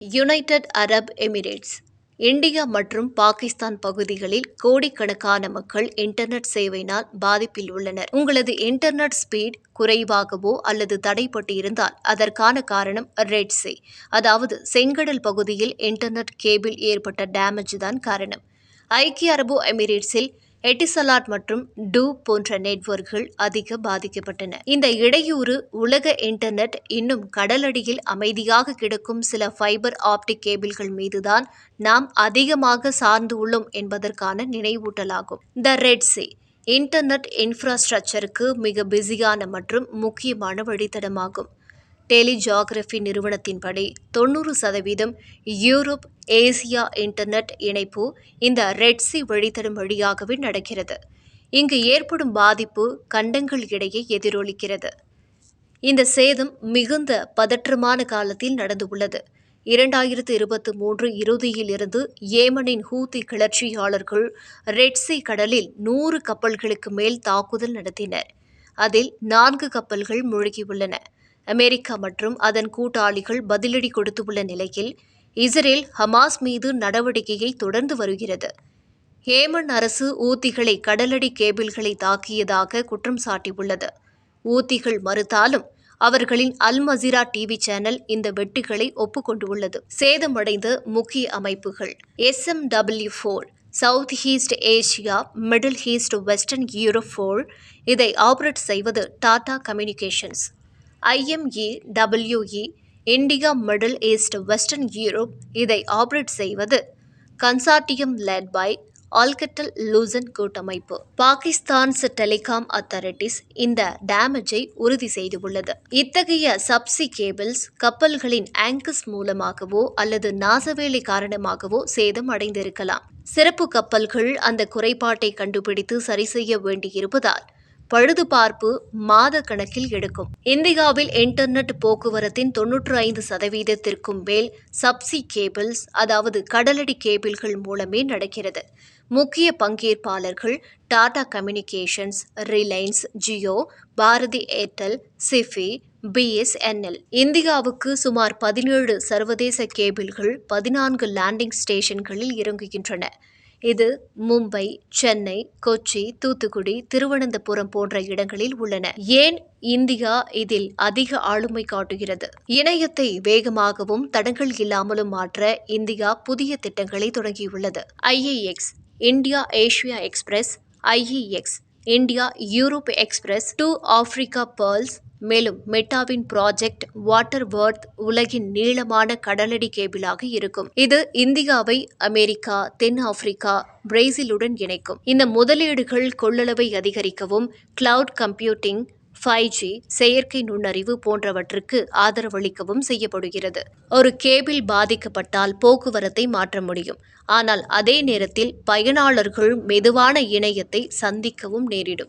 United Arab Emirates India மற்றும் பாகிஸ்தான் பகுதிகளில் கோடிக்கணக்கான மக்கள் இன்டர்நெட் சேவையினால் பாதிப்பில் உள்ளனர். உங்களது இன்டர்நெட் ஸ்பீட் குறைவாகவோ அல்லது தடைப்பட்டு இருந்தால் அதற்கான காரணம் ரெட் சே அதாவது செங்கடல் பகுதியில் இன்டர்நெட் கேபிள் ஏற்பட்ட டேமேஜ் தான் காரணம். ஐக்கிய அரபு எமிரேட்ஸில் எட்டிசலாட் மற்றும் டூ போன்ற நெட்வொர்க்குகள் அதிக பாதிக்கப்பட்டன. இந்த இடையூறு உலக இன்டர்நெட் இன்னும் கடலடியில் அமைதியாக கிடக்கும் சில ஃபைபர் ஆப்டிக் கேபிள்கள் மீதுதான் நாம் அதிகமாக சார்ந்து உள்ளோம் என்பதற்கான நினைவூட்டலாகும். த ரெட் சி இன்டர்நெட் இன்ஃப்ராஸ்ட்ரக்சருக்கு மிக பிஸியான மற்றும் முக்கியமான வழித்தடமாகும். டெலிஜாகிரபி நிறுவனத்தின்படி தொண்ணூறு சதவீதம் யூரோப் ஏசியா இன்டர்நெட் இணைப்பு இந்த ரெட்சி வழித்தடம் வழியாகவே நடக்கிறது. இங்கு ஏற்படும் பாதிப்பு கண்டங்கள் இடையே எதிரொலிக்கிறது. இந்த சேதம் மிகுந்த பதற்றமான காலத்தில் நடந்துள்ளது. இரண்டாயிரத்து இருபத்தி மூன்று இறுதியில் இருந்து ஏமனின் ஹூத்தி கிளர்ச்சியாளர்கள் ரெட்சி கடலில் நூறு கப்பல்களுக்கு மேல் தாக்குதல் நடத்தினர். அதில் நான்கு கப்பல்கள் மூழ்கியுள்ளன. அமெரிக்கா மற்றும் அதன் கூட்டாளிகள் பதிலடி கொடுத்துள்ள நிலையில் இஸ்ரேல் ஹமாஸ் மீது நடவடிக்கையை தொடர்ந்து வருகிறது. ஹேமன் அரசு ஊத்திகளை கடலடி கேபிள்களை தாக்கியதாக குற்றம் சாட்டியுள்ளது. ஊத்திகள் மறுத்தாலும் அவர்களின் அல் மசிரா டிவி சேனல் இந்த வெட்டுகளை ஒப்புக்கொண்டுள்ளது. சேதமடைந்த முக்கிய அமைப்புகள் S M W four South East Asia Middle East Western Europe four இதை ஆபரேட் செய்வது Tata communications. IME WE India Middle East Western Europe இதை ஆபரேட் செய்வது. Consortium led by Alcatel Lucent Pakistan's. Pakistan's telecom authorities இந்த டேமேஜை உறுதி செய்துள்ளது. இத்தகைய சப்சி cables கப்பல்களின் anchors மூலமாகவோ அல்லது நாசவேலி காரணமாகவோ சேதம் அடைந்திருக்கலாம். சிறப்பு கப்பல்கள் அந்த குறைபாட்டை கண்டுபிடித்து சரி செய்ய வேண்டியிருப்பதால் பழுதுபார்ப்பு மாத கணக்கில் எடுக்கும். இந்தியாவில் இன்டர்நெட் போக்குவரத்தின் தொன்னூற்று ஐந்து சதவீதத்திற்கும் மேல் சப்சி கேபிள்ஸ் அதாவது கடலடி கேபிள்கள் மூலமே நடக்கிறது. முக்கிய பங்கேற்பாளர்கள் டாடா கம்யூனிகேஷன்ஸ் ரிலையன்ஸ் ஜியோ பாரதி ஏர்டெல் சிஃபி பிஎஸ்என்எல். இந்தியாவுக்கு சுமார் பதினேழு சர்வதேச கேபிள்கள் பதினான்கு லேண்டிங் ஸ்டேஷன்களில் இறங்குகின்றன. இது மும்பை சென்னை கொச்சி தூத்துக்குடி திருவனந்தபுரம் போன்ற இடங்களில் உள்ளன. ஏன் இந்தியா இதில் அதிக ஆளுமை காட்டுகிறது? இணையத்தை வேகமாகவும் தடங்கள் இல்லாமலும் மாற்ற இந்தியா புதிய திட்டங்களை தொடங்கியுள்ளது. IAX India Asia express IEX India Europe express two Africa pearls மேலும் மெட்டாவின் ப்ராஜெக்ட் வாட்டர் வேர்த் உலகின் நீளமான கடலடி கேபிளாக இருக்கும். இது இந்தியாவை அமெரிக்கா தென் ஆப்பிரிக்கா பிரேசிலுடன் இணைக்கும். இந்த முதலீடுகள் கொள்ளளவை அதிகரிக்கவும் கிளவுட் கம்ப்யூட்டிங் ஃபைவ் ஜி செயற்கை நுண்ணறிவு போன்றவற்றுக்கு ஆதரவளிக்கவும் செய்யப்படுகிறது. ஒரு கேபிள் பாதிக்கப்பட்டால் போக்குவரத்தை மாற்ற முடியும். ஆனால் அதே நேரத்தில் பயனாளர்கள் மெதுவான இணையத்தை சந்திக்கவும் நேரிடும்.